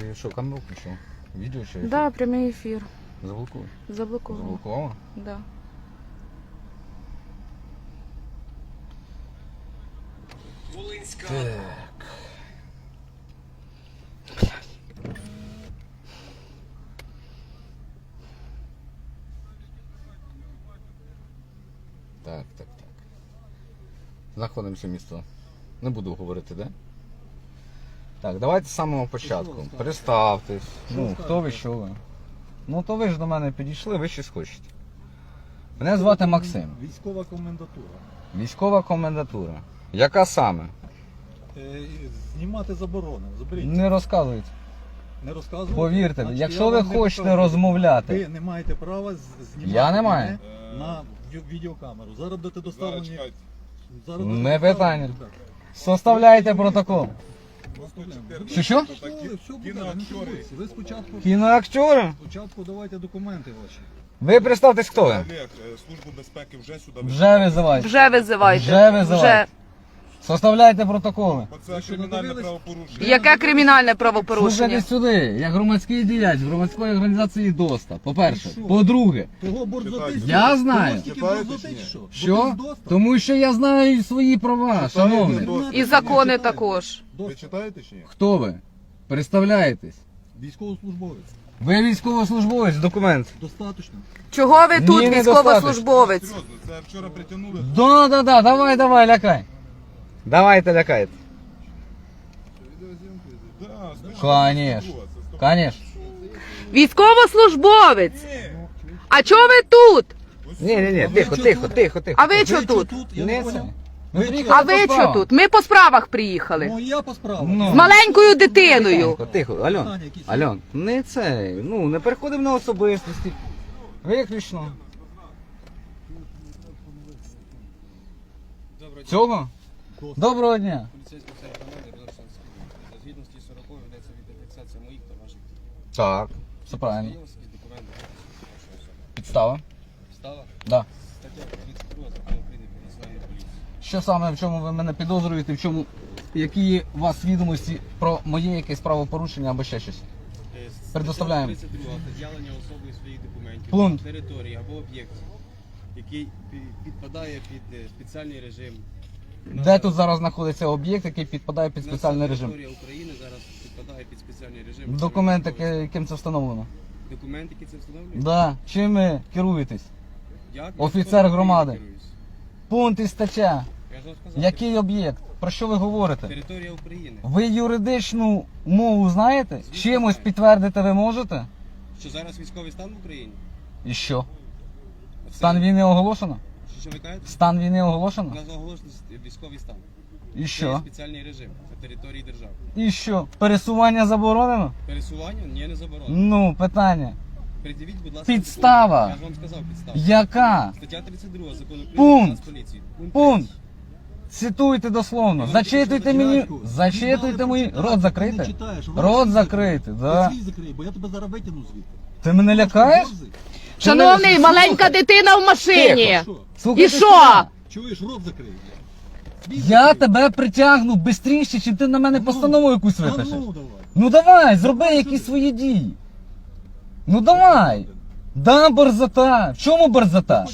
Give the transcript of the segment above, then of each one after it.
Ти що, камеру включив? Відео чи ефір? Да, прямий ефір. Заблокуй. Заблоковано. Заблокувала? Да. Так. Так, так, так. Знаходимося в місто. Не буду говорити, де? Так, давайте з самого початку. Представтесь. Що Ну, хто ви, що ви? Ну, то ви ж до мене підійшли, ви щось хочете. Мене звати Максим. Військова комендатура. Військова комендатура. Яка саме? Е, Знімати заборонено. Заберіть. Не розказуйте. Не розказуйте. Повірте, Значить, якщо я ви вам не хочете розмовляти, Ви не маєте права з- знімати Я не маю. мене на ві- відеокамеру. Зараз будете доставлені. Зараз Не будете питання. ребята. составляйте протокол. Що, що? Все, все буде, не. Ви спочатку, Кіноактери? спочатку давайте документи ваші. Ви представтесь, хто ви? Олег, е, службу безпеки вже сюди Вже визивайте. Вже визивайте. Вже визивайте. Составляйте протоколи. Що, кримінальне правопорушення. Яке кримінальне Слухайте сюди, як громадський діяч громадської організації ДОСТа. По-перше. Що? По-друге, Того борзотить. Я знаю. Читаєте чи ні? що? що? Тому що я знаю свої права, шановний. І закони також. Ви читаєте чи ні? Хто ви? Представляєтесь. Військовослужбовець. Ви військовослужбовець, документ. Достаточно. Чого ви Ні, тут, недостатньо. військовослужбовець? Серйозно, це вчора притягнули. Да, да, да, давай, давай, лякай. Давайте лякайте. Конечно. Конечно. Військовослужбовець! А чого ви тут? Ні, ні, ні, тихо, тихо, тихо, тихо. А ви що тут? Я Не Ми Ви приїхали А по ви справам. що тут? Ми по справах приїхали. Ну я по справах. Ну. З маленькою дитиною. Тихо, тихо, Альон? Альон, не це, ну, не переходимо на особистості. Виключно. Цього? Доброго дня. Поліцейський центр команди Білорусанської. За звітності 40 ведеться відеофіксація моїх та ваших дій. Так, все правильно. Є якісь документи вашої особи? Підстава? Підстава? Да. Стаття 32 закону України про національну поліцію. Що саме, в чому ви мене підозрюєте, в чому, які є у вас відомості про моє якесь правопорушення або ще щось? Е, стаття Предоставляємо. 32 пред'явлення особою своїх документів Пункт. на території або об'єкті, який пі- підпадає під е, спеціальний режим. Де тут зараз знаходиться об'єкт, який підпадає під спеціальний режим? Територія України зараз підпадає під спеціальний режим. Документ, яким це встановлено? Документ, який це встановлює? Да. Чим ви керуєтесь? Як? Офіцер громади. Пункт і стаття. Я ж вам сказав. Який об'єкт? Про що ви говорите? Територія України. Ви юридичну мову знаєте? Чимось підтвердити ви можете? Що зараз військовий стан в Україні? І що? Стан війни оголошено? Що, що ви кажете? Стан війни У оголошено? нас оголошений військовий стан. І Це є що? спеціальний режим на території держави. І що? Пересування заборонено? Пересування ні, не заборонено. Ну, питання. Придивіть, будь ласка, Підстава. документи. Я ж вам сказав підставу. Яка? Стаття 32 закону України Пункт. про поліції. Пункт. Цитуйте дословно. Я Зачитуйте мені. Зачитуйте мої. Рот ти закрите. Рот свій закрите, да. Ти свій закрий, бо я тебе зараз витягну звідти. Ти мене лякаєш? Борзий. Шановний, маленька дитина в машині. І що? Чуєш, рот закрий. Я тебе притягну швидше, чим ти на мене Ну, постанову якусь А випишеш. ну давай. Ну зроби якісь свої дії. Ну давай. Да, борзота. В чому борзота?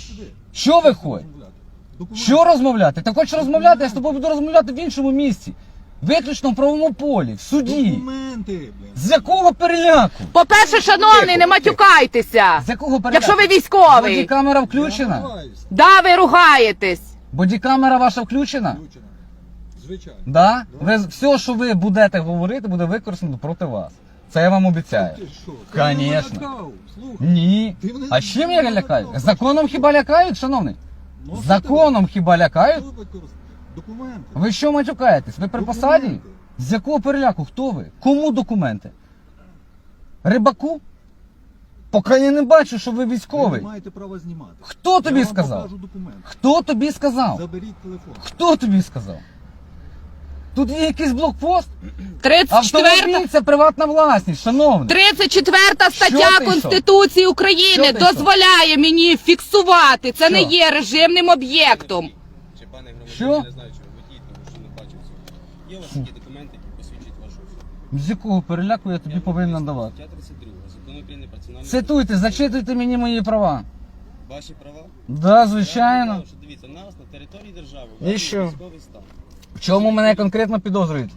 Що ви хочете? Розмовляти. Документи. Що розмовляти? Ти хочеш розмовляти, я з тобою буду розмовляти в іншому місці. Виключно в правовому полі, в суді. Документи, блін. З якого переляку? По-перше, шановний, не матюкайтеся. З якого переляку? Якщо ви військовий. Бодікамера включена? намагаюсь. Да, ви ругаєтесь. Бодікамера ваша включена? Включено. Звичайно. Да? Ви, все, що ви будете говорити, буде використано проти вас. Це я вам обіцяю. Ти що? Ти Конечно. налякав. Слухай. Ні. Ти мене А чим я лякаю? Законом хіба лякають, шановний? Ну, Законом хіба лякають? Що? Документи. Ви що матюкаєтесь? Ви при посаді? Документи. З якого переляку? Хто ви? Кому документи? Рибаку? Поки я не бачу, що ви Ви військовий. не маєте права знімати. Хто тобі я вам сказав? покажу документи. Хто тобі сказав? Заберіть телефон. Хто тобі сказав? Тут є якийсь блокпост? 34 Автомобіль це приватна власність, шановний. 34 Що стаття ти Конституції України Що ти дозволяє мені фіксувати. Це не Що? є режимним об'єктом. Пане громадянин, Що? я не знаю, чого ви дієте, тому що не бачив цього. Є у вас такі документи, які посвідчують вашу особу? З якого переляку я тобі повинен давати? Стаття 32. Закон України про національну Цитуйте, зачитуйте мені мої права. Ваші права? Да, Я вам звичайно. кажу, що Дивіться, у нас на території держави І введений що? військовий стан. В чому мене конкретно підозрюють?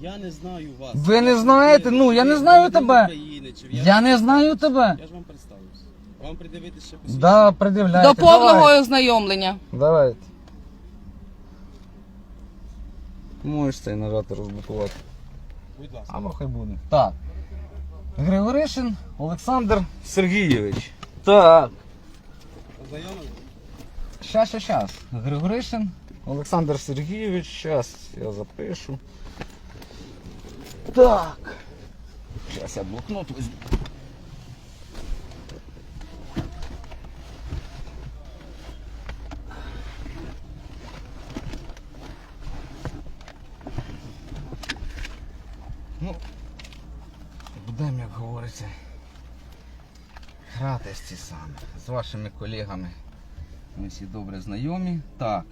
Я не знаю вас. Ви не знаєте? Ну, я не знаю громадянин тебе. України, чи я- Я не знаю тебе. Я ж вам представився. Вам придивити ще посвідчення? Да, придивляйте. До повного Давай. ознайомлення. Давайте. Можеш цей нажати розблокувати. Будь ласка. А ну хай буде. Так. Григоришин Олександр Сергійович. Так. Ознайомили? Щас, щас, щас. Григоришин Олександр Сергійович. Щас я запишу. Так. Щас я блокнот візьму. Ну, будемо, як говориться, гратись ці саме з вашими колегами. Ми всі добре знайомі. Так.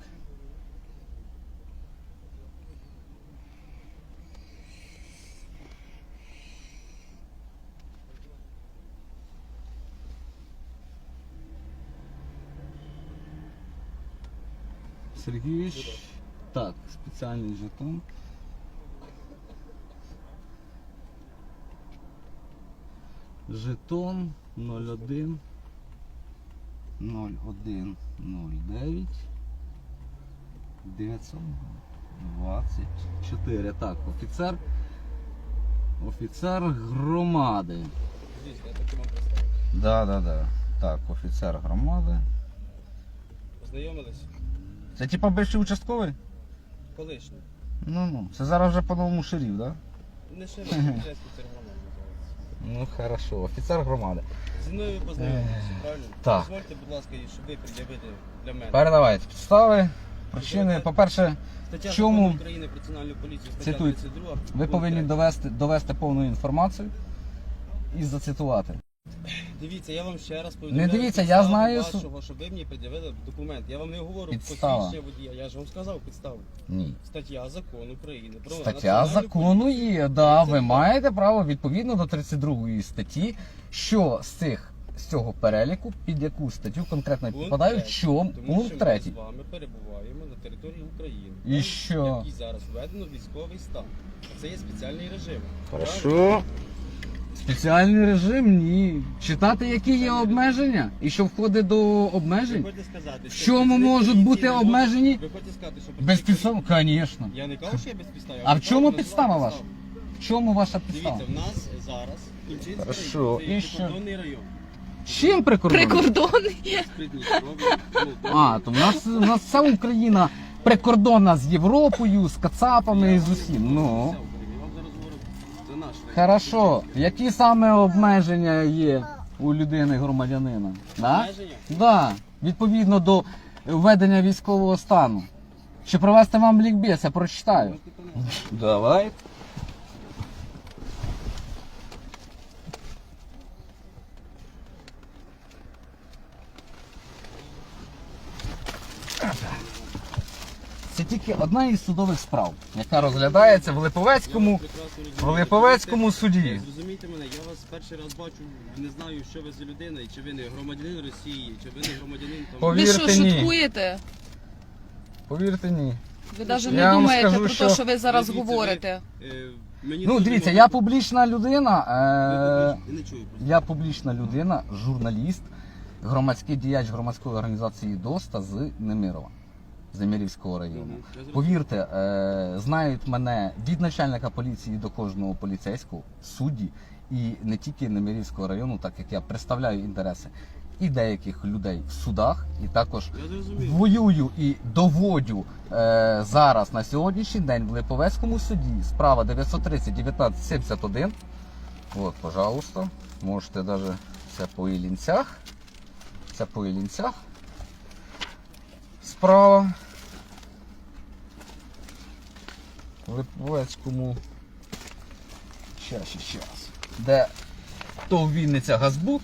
Сергійович. Так, спеціальний жетон. Жетон 01 01 09 924. Так, офіцер. Офіцер громади. Дивіться, я таки вам представив. Да, да, да. Так, офіцер громади. Ознайомились? Це типа бивший участковий? Колишній. Ну ну. Це зараз вже по-новому шерів, да? Не ще раз поліцейський церквонок називається. Ну хорошо, офіцер громади. Зі мною ви познайомилися, правильно? так. Дозвольте, будь ласка, щоб ви пред'явили для мене. Передавайте підстави, причини. По-перше, Стаття в чому- Закону України про національну поліцію, стаття Цитуйте. 32. ви повинні довести, довести повну інформацію і зацитувати. Дивіться, я вам ще раз Не дивіться, я підставу знаю су- Вашого, щоб ви мені пред'явили документ. Я вам не говорю Підстава. посвідчення водія, я ж вам сказав підставу. Ні. Стаття закону України про Стаття національну закону поліцію. є, да, ви маєте право відповідно до 32 статті, що з цих з цього переліку, під яку статтю конкретно Пункт підпадають, третій. Тому пункт що третій. Ми з вами перебуваємо на території України. І там, що? Який зараз введено військовий стан. Це є спеціальний режим. Хорошо. Спеціальний режим ні. Читати, які є обмеження і що входить до обмежень. хочете сказати, В що чому можуть бути обмежені? Ви хочете сказати, що Без працівник підстав, звісно. Я не кажу, що я без підстав. А в чому підстава ваша? В чому ваша підстава? Дивіться, в нас зараз Хорошо, район, це що? прикордонний район. Чим прикордонний? Прикордонний. Ну, А, то в нас, у нас вся Україна прикордонна з Європою, з Кацапами і з усім. Ну. Вся Україна. Хорошо. Які саме обмеження є у людини громадянина? Да? Обмеження? Да. Відповідно до введення військового стану. Чи провести вам лікбез, я прочитаю. Давай. Це тільки одна із судових справ, яка розглядається в Липовецькому. В. Липовецькому суді. Зрозумійте мене, я вас перший раз бачу, не знаю, що ви за людина, і чи ви не громадянин Росії, чи ви не громадянин там. Ви що, Повірте, ні. шуткуєте? Повірте, ні. Ви навіть Я не вам думаєте скажу, про те, що ви зараз Дивіться, ви- говорите. Е, мені Ну, дуже дивіться, мало- я публічна людина. Е- Я не чую просто. Я публічна людина, журналіст, громадський діяч громадської організації ДОСТА з Немирова, з Немирівського району. Повірте, е, знають мене від начальника поліції до кожного поліцейського, судді, і не тільки Немирівського району, так як я представляю інтереси і деяких людей в судах, і також воюю і доводю е, зараз на сьогоднішній день в Липовецькому суді справа 930 1971. От, пожалуйста, можете даже це по Іллінцях. Це по Іллінцях. Справа. Липовецькому. Щас, щас, щас. Де то Вінниця Газбуд,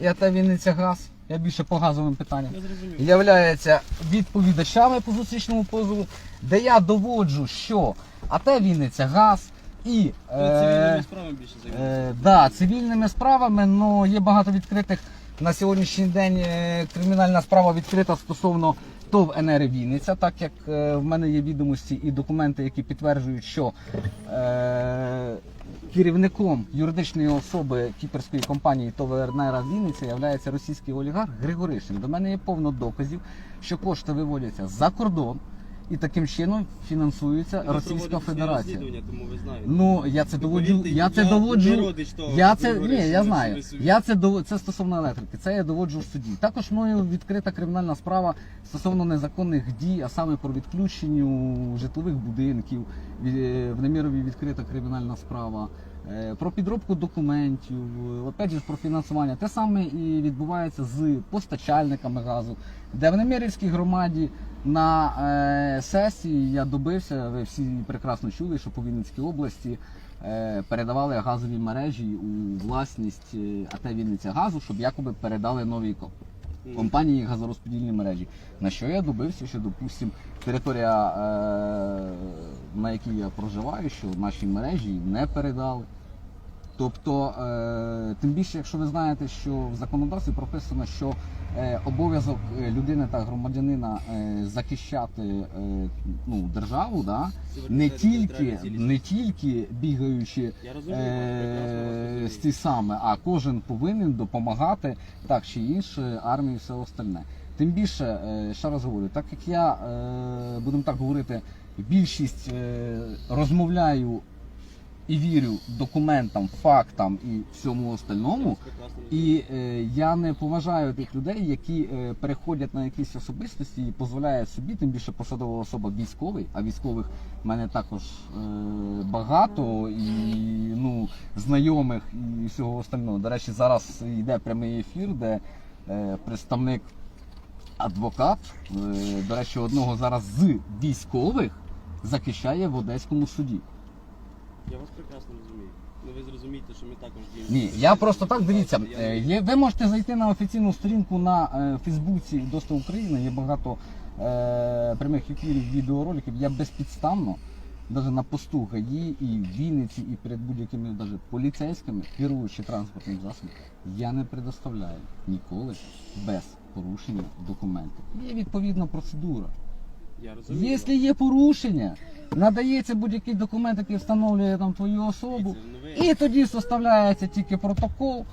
і та Вінниця Газ. Я більше по газовим питанням Я зрозумів. являються відповідачами по зустрічному позову, де я доводжу, що АТ Вінниця газ І Ну, цивільними е, справами більше е, да, цивільними справами, ну є багато відкритих на сьогоднішній день. е, Кримінальна справа відкрита стосовно ТОВ НР Вінниця, так як е, в мене є відомості і документи, які підтверджують, що е, керівником юридичної особи кіперської компанії ТОВ НР Вінниця є російський олігарх Григоришин. До мене є повно доказів, що кошти виводяться за кордон. І таким чином фінансується Російська Федерація. Тому ви знаєте. Ну я це доводжу. Я це доводжу. Я це ні, я знаю. Я це дов- це стосовно електрики. Це я доводжу в суді. Також мною відкрита кримінальна справа стосовно незаконних дій, а саме про відключенню житлових будинків. Ві- В Немірові відкрита кримінальна справа. Е, Про підробку документів, е, опять же про фінансування. Те саме і відбувається з постачальниками газу, де в Немірівській громаді на е, сесії я добився, ви всі прекрасно чули, що по Вінницькій області передавали газові мережі у власність АТ Вінниця газу, щоб якоби передали новій ко- Мгм. компанії газорозподільні мережі. На що я добився, що, допустим, територія, на якій я проживаю, що наші мережі не передали. Тобто, е, тим більше, якщо ви знаєте, що в законодавстві прописано, що е, обов'язок е, людини та громадянина захищати ну, державу, да? не тільки, не тільки бігаючи е, з ті саме, а кожен повинен допомагати так чи інше армії і все остальне. Тим більше, ще раз говорю, так як я, будемо так говорити, більшість розмовляю і вірю документам, фактам і всьому остальному. І е, я не поважаю тих людей, які е, переходять на якісь особистості і дозволяють собі, тим більше посадова особа військовий, а військових в мене також е, багато і ну, знайомих і всього остального. До речі, зараз йде прямий ефір, де е, представник адвокат, е, до речі, одного зараз з військових захищає в Одеському суді. Я вас прекрасно розумію. Ну ви зрозумієте, що ми також діємо. Ні, я просто так дивіться. Е, Є, ви можете зайти на офіційну сторінку на е, Фейсбуці Доста України. Є багато е, прямих ефірів, відеороликів. Я безпідставно, навіть на посту ГАІ і в Вінниці, і перед будь-якими навіть поліцейськими, керуючи транспортним засобом, я не предоставляю ніколи без порушення документів. Є відповідна процедура. Я розумію. Якщо є порушення, надається будь-який документ, який встановлює там твою особу. Ну, І тоді составляється тільки протокол,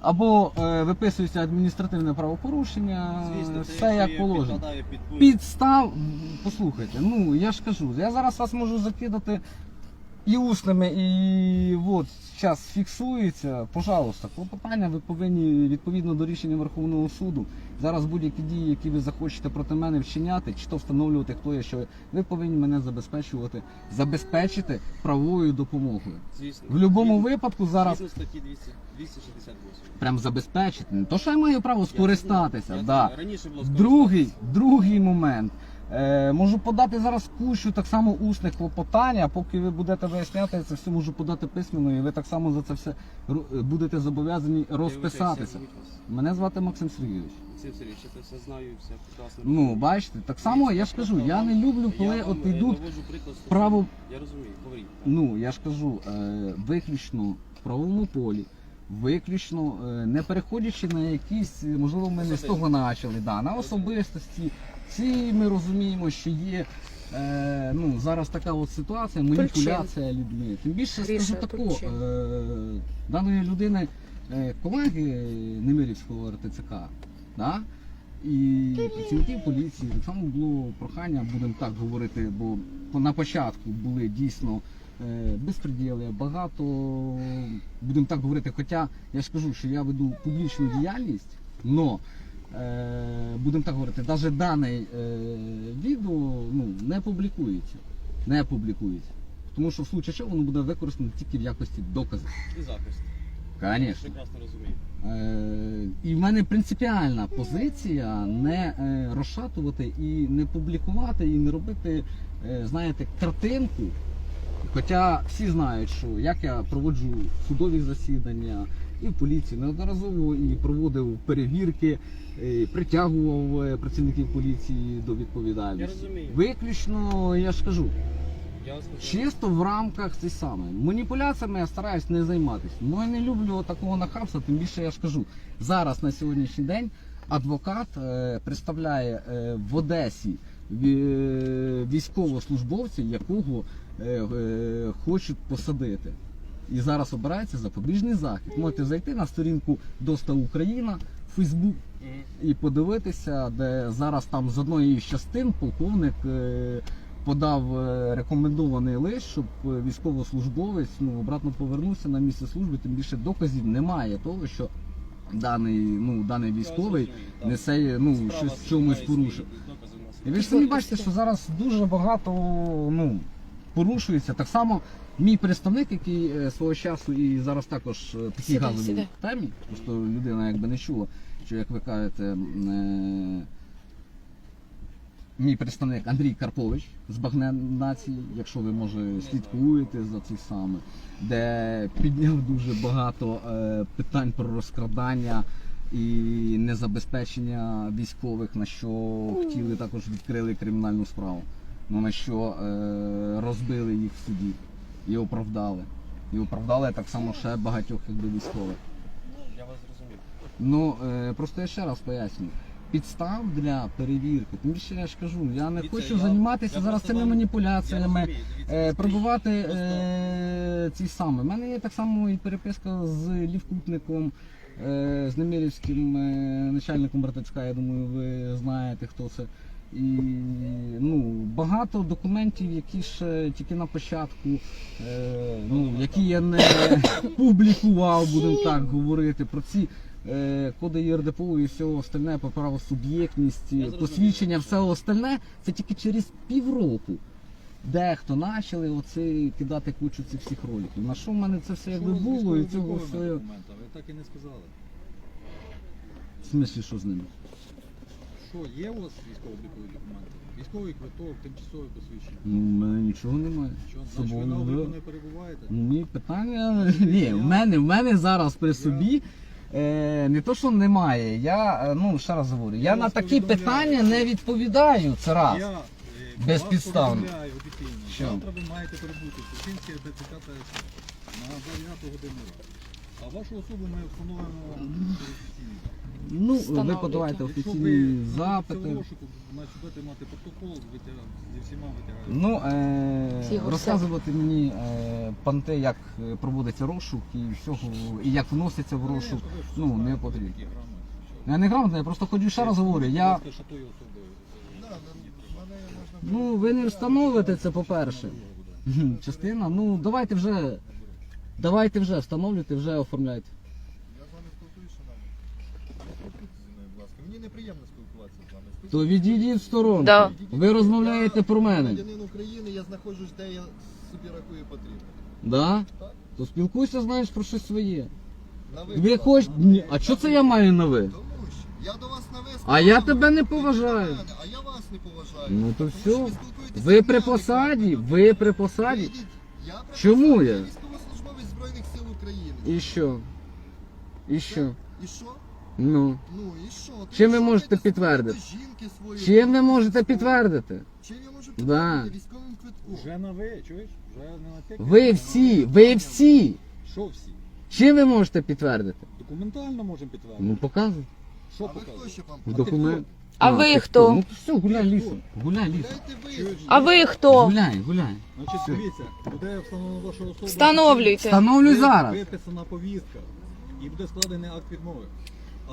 або е, виписується адміністративне правопорушення, Звісно, все як якщо положено. під. Підстав, послухайте, ну я ж кажу, я зараз вас можу закидати і усними, і от зараз фіксується. Пожалуйста, клопотання ви повинні відповідно до рішення Верховного суду. Зараз будь-які дії, які ви захочете проти мене вчиняти, чи то встановлювати, хто я що, ви повинні мене забезпечувати, забезпечити правовою допомогою. Звісно. В будь-якому випадку зараз Згідно статті 200 268. прям забезпечити. Не то, що я маю право скористатися. Я да. Раніше було Другий, другий момент. Е, можу подати зараз кучу так само усних клопотань, а поки ви будете виясняти, це все можу подати письменно, і ви так само за це все ру- будете зобов'язані розписатися. Мене звати Максим Сергійович. Максим Сергійович, я це все знаю, все прекрасно. Ну, бачите, так само я ж кажу, я не люблю, коли Я от е, йдуть наводжу приклад, що- право Я розумію, говоріть. Ну, я ж кажу, е, виключно в правовому полі, виключно е, не переходячи на якісь, е, можливо, ми не з того почали, да, на особистості. Всі ми розуміємо, що є е, ну, зараз така от ситуація, маніпуляція людьми. Тим більше Гріша, скажу Тульчин. е, даної людини, е, колеги Немирівського РТЦК, да, і працівників поліції так само було прохання, будемо так говорити, бо на початку були дійсно е, безпреділи, багато, будемо так говорити, хоча я ж кажу, що я веду публічну діяльність, но е, будемо так говорити, навіть дане е, відео ну, не публікується. Не публікується. Тому що в случае чого воно буде використано тільки в якості доказу. І захист. Прекрасно розумію. Е, і в мене принципіальна позиція не е, розшатувати і не публікувати, і не робити, е, знаєте, картинку. Хоча всі знають, що як я проводжу судові засідання і в поліції неодноразово і проводив перевірки, е, притягував е, працівників поліції до Я відповідальності. розумію. Виключно, я ж кажу, Я вас почув. Чисто в рамках цей саме. Маніпуляціями я стараюсь не займатися. Ну я не люблю такого нахабства, тим більше я ж кажу. Зараз на сьогоднішній день адвокат е, представляє е, в Одесі ві- військовослужбовця, якого е, е, хочуть посадити. І зараз обирається запобіжний захід. Можете зайти на сторінку Доста Україна, в Фейсбук і подивитися, де зараз там з одної із частин полковник е, подав е, рекомендований лист, щоб е, військовослужбовець ну, обратно повернувся на місце служби, тим більше доказів немає того, що даний, ну, даний військовий несе ну, щось чомусь порушив. І ви ж самі бачите, що зараз дуже багато ну, порушується. Так само мій представник, який е, свого часу і зараз також е, такий Сідай, сідай. в темі, просто людина якби не чула, що як ви кажете, м, е, мій представник Андрій Карпович з Багне нації, якщо ви може слідкуєте за цим саме, де підняв дуже багато е, питань про розкрадання і незабезпечення військових, на що хотіли також відкрили кримінальну справу. Ну на що е, розбили їх в суді і оправдали. І оправдали так само ще багатьох якби військових. Я вас зрозумів. Ну е, просто я ще раз поясню. Підстав для перевірки, тим більше я ж кажу, я не Дивіться, хочу я- займатися я зараз просто цими вам- маніпуляціями. Розумію, дивіться, Е, пробувати е, ці саме. У мене є так само і переписка з Лівкутником, е, з Немирівським е, начальником братачка, я думаю, ви знаєте, хто це. І ну, багато документів, які ще тільки на початку, е, ну, які я не публікував, будемо так говорити, про ці е, коди ЄРДПУ і все остальне, по праву суб'єктність, посвідчення, все остальне, це тільки через півроку. Дехто почали оце кидати кучу цих всіх роликів. На що в мене це все якби було і цього все. Ви так і не сказали. В смислі, що з ними? Що є у вас військово-облікові документи? Військовий квиток, тимчасове посвідчення. Ну, в мене нічого немає. Що, З значить ви собою на обліку ви- не перебуваєте? Ну, Мені питання. Ні, в мене, в мене зараз при собі. Е, не то, що немає. Я, е, ну, ще раз говорю, я, на вас такі повідомляю. питання не відповідаю. Це раз. Я е, Безпідставно. повідомляю офіційно. Що? Завтра ви маєте перебути в Сушинській ДЦК та СП на 9 годину ранку. А вашу особу ми встановимо офіційно. Ну, ви Встановлюйте. подавайте Якщо офіційні запити. в розшуку, значить будете мати протокол з витяг- зі всіма витягаючими. Ну, Всі е, розказувати мені е, панте, як е, проводиться розшук і всього, і як вноситься в розшук. Ну, не потрібно. Я не грамотний, я просто ходжу ще раз говорю. Я, ну, ви не встановите це, по-перше. Частина, ну, давайте вже, давайте вже встановлюйте, вже оформляйте. Я з вами спілкуюся, шановні. Спілкуйтесь зі мною, будь ласка. Мені неприємно спілкуватися з вами. То відійдіть в сторону. Да. Ви розмовляєте про мене. Громадянин України, я знаходжусь, де я собі рахую потрібно. Да? Так? То спілкуйся, знаєш, про щось своє. На ви, Ви будь ласка. хоч... Ні, А що це я маю на ви? Тому що я до вас на ви А я тебе не ви поважаю. мене, А я вас не поважаю. Ну то Тому все. що ви при посаді, ви при посаді. Вийдіть. Я при Чому посаді, я? військовослужбовець Збройних сил України. І що? І що? І що? Ну. Ну і що? Ти Чим ви що можете підтвердити? Жінки своєї. Чим ви можете підтвердити? Чим я можу Да. підтвердити? Військовим квитком. Вже на ви, чуєш? Вже не на те. Ви всі, ви всі. Що всі? Чим ви можете підтвердити? Документально можемо підтвердити. Ну показуй. Що А ви хто показує? ще вам? В документ. А ви хто? Ну все, гуляй лісом. Гуляй лісом. А ви хто? Гуляй, гуляй. Значить, дивіться, буде встановлено вашу особу. Встановлюйте. Встановлюй Буде зараз. Виписана повістка і буде складений акт відмови.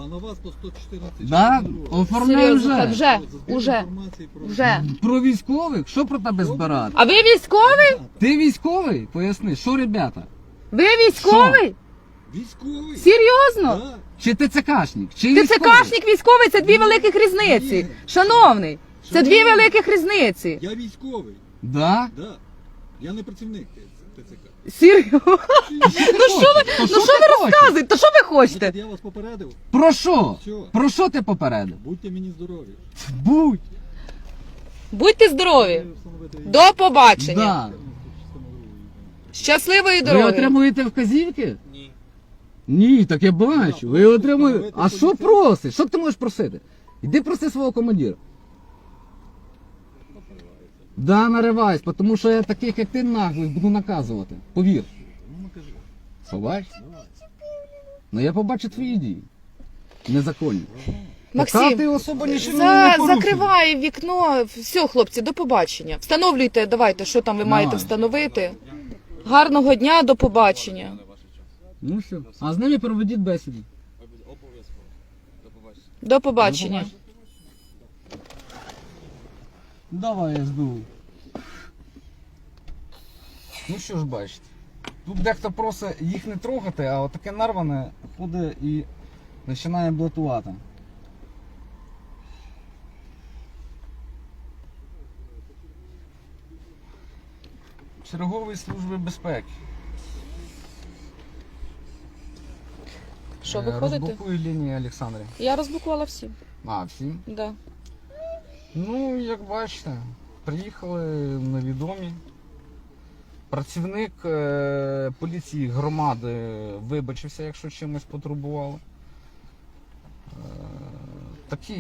А на вас по 114 Да? частина друга. Оформляй Серйозно, так вже. вже, збір уже, інформації про- вже. Про військових? Що про тебе збирати? А ви військовий? Ти військовий? Поясни, що ребята? Ви військовий? Військовий? Серйозно? Да. Чи ти ЦКшник? Чи Ти військовий? ЦКшник військовий, це дві великих різниці. Шановний, це дві великих різниці. Я військовий. Да? Да. Я не працівник ТЦК. Ну Серйозно? що ви, Ну що ви розказуєте? То що ви хочете? Я вас попередив. Про що? Все. Про що ти попередив? Будьте мені здорові. Будь. Будьте здорові. До побачення. Да. Щасливої Ви дороги. отримуєте вказівки? Ні. Так я бачу. Ви отримуєте. А що просиш? Що ти можеш просити? Іди проси свого командира. Да, наривайся, тому що я таких, як ти наглих, буду наказувати. Повір. Ну. Побач? Ну я побачу твої дії. Незаконні. Максим, ти особо нічого За, не порушуєш. закривай вікно. Все, хлопці, до побачення. Встановлюйте, давайте, що там ви маєте Давай. встановити. Гарного дня, до побачення. Ну все. А з ними проведіть бесіду. Обов'язково. До побачення. До побачення. Давай, я СБУ. Ну що ж бачите. Тут дехто просить їх не трогати, а отаке нарване ходить і починає блатувати. Чергової служби безпеки. Що, Е, виходите? Лінії Олександрі. Я розблокувала всі. А, всі? Да. Ну, як бачите, приїхали невідомі. Працівник е, поліції громади вибачився, якщо чимось потребували. Е, такі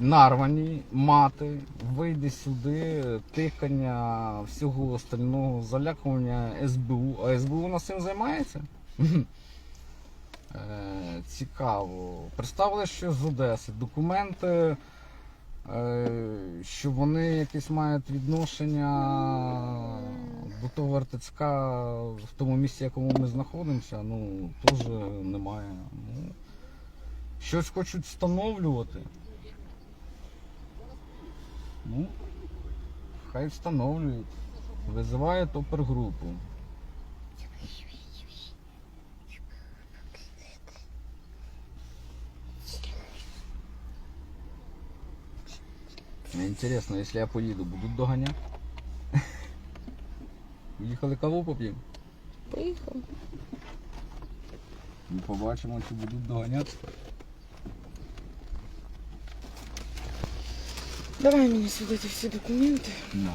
нарвані мати, вийди сюди, тикання, всього остального, залякування СБУ. А СБУ у нас цим займається? Е, цікаво. Представили, що з Одеси. Документи е, що вони якесь мають відношення до того РТЦК в тому місці, в якому ми знаходимося, ну теж немає. Ну, щось хочуть встановлювати. Ну, хай встановлюють. Визивають опергрупу. Мне интересно, если я поеду, будут догонять? Уїхали каву поп'ємо? Поїхали. І побачимо, чи будуть доганяти. Давай мені сюди ті всі документи. Да.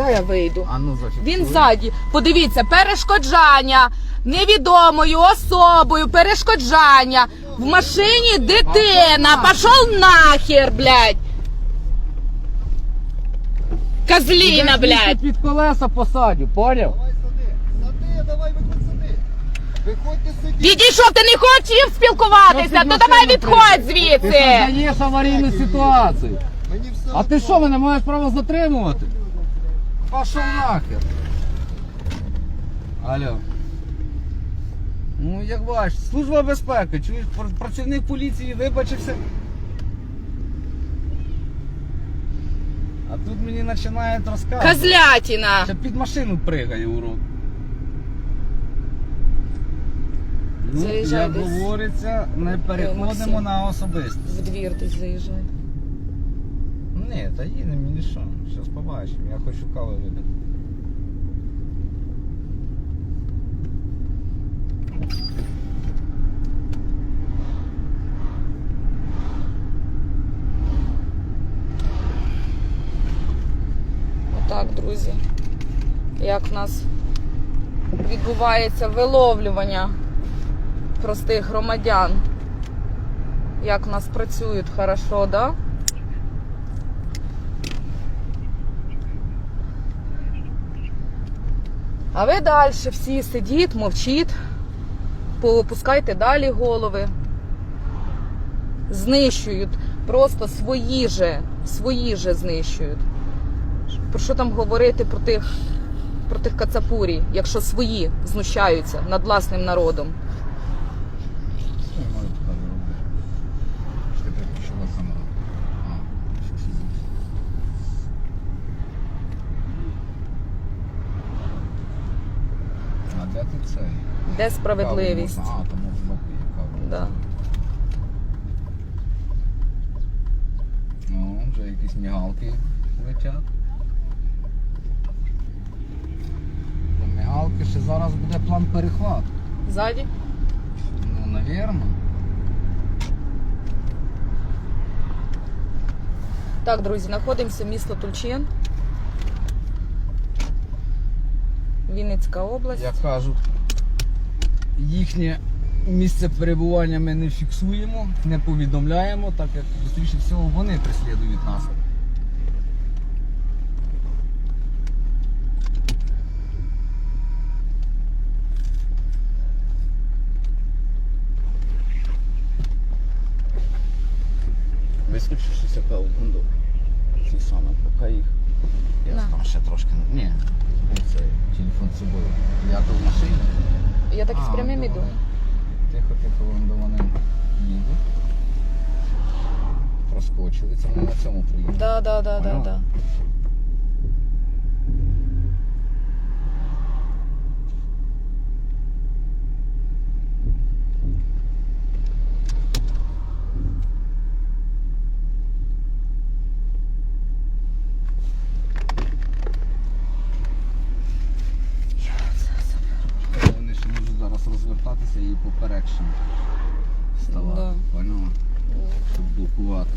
Дай я вийду. А ну зафіксуй. Він ззаді. Подивіться, перешкоджання невідомою особою, перешкоджання. В машині дитина. Пішов нахер, блядь. Козліна, блядь. Під колеса посадю, поняв? Давай сади. Сади, давай виходь сади. Виходьте сидіть. Відійшов, ти не хочеш спілкуватися, то давай відходь Ти звідси. создаєш аварійну ситуацію. Мені все А ти одно. що, мене маєш право затримувати? Пошов нахер. Алло. Ну, як бачиш, служба безпеки, чуєш, працівник поліції вибачився. А тут мені починають розказувати. Козлятина. Ще під машину пригає урод. Ну, як десь. говориться, не переходимо Максим. на особистість. В двір десь заїжджай. Ні, та їдемо, мені що. Побачимо. Я хочу кави випити. Отак, друзі. Як в нас відбувається виловлювання простих громадян. Як в нас працюють хорошо, да? А ви далі всі сидіть, мовчіть, поопускайте далі голови. Знищують, просто свої же, свої же знищують. Про що там говорити про тих, про тих кацапурій, якщо свої знущаються над власним народом? Що я маю туди робити? Що ти переключила камеру? А, що ж це? А де ти цей? Де справедливість? А, тому є кава. Да. Ну, вже якісь мігалки летять. Про мігалки ще зараз буде план перехвату. Ззаді? Ну, навірно. Так, друзі, знаходимося місто Тульчин. Вінницька область. Як кажуть, їхнє місце перебування ми не фіксуємо, не повідомляємо, так як зустріше всього вони прислідують нас. Вискочившися певно до ці саме, поки їх. Я На. там ще трошки. Ні, це телефон з собою. Я то в машині. Я так і з А, прямим добре. іду. Тихо, тихо, вон до вони їдуть. Проскочили, це вони на цьому приїхали. Да, да, да, да, Поняла? да. Вони ще можуть зараз розвертатися і поперек ще ставати. Да. Поняла? Щоб блокувати.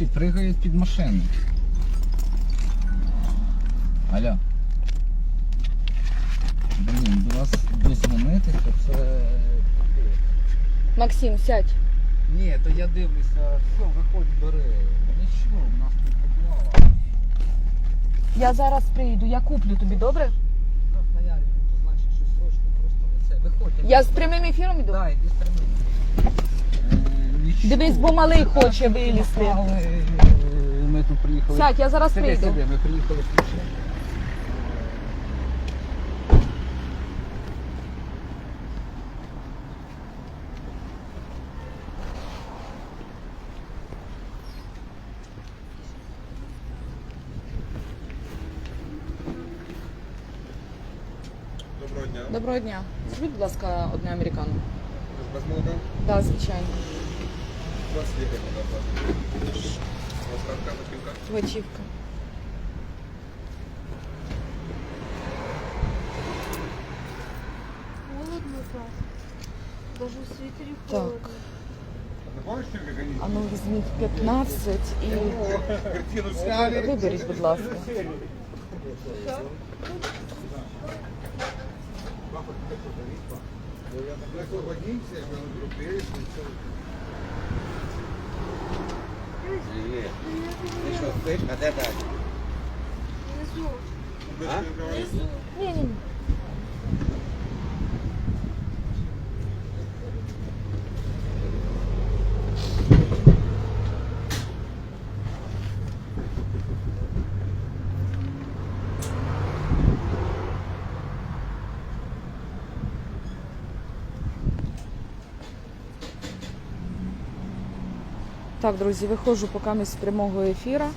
Ну бачиш, пригають під машину. Алло. Блін, до вас дозвонити, то це. Максим, сядь. Ні, то я дивлюся, все, виходь, бери. Нічого, в нас тут поклала. Я зараз прийду, я куплю тобі, добре? Так, наяві, то значить, що срочно просто не це. Виходь. Я з прямим ефіром іду. Да, іди стримай. Дивись, бо малий хоче вилізти. е, Ми тут приїхали. Сядь, я зараз Сиди, прийду. сиди, ми приїхали. Доброго дня. Доброго дня. Зробіть, будь ласка, одне американо. Без молока? Так, звичайно. У вас є як вода платить. У вас картка готівка? Вечівка. Холодно так. Даже в свитере Так. холодно. А ти бачиш, як вони? А ну візьміть 15 і Картину сняли. виберіть, будь ласка. Освободимся, мы группе. Внизу. Внизу. Ні-ні. Так, друзі, виходжу поки з прямого ефіра.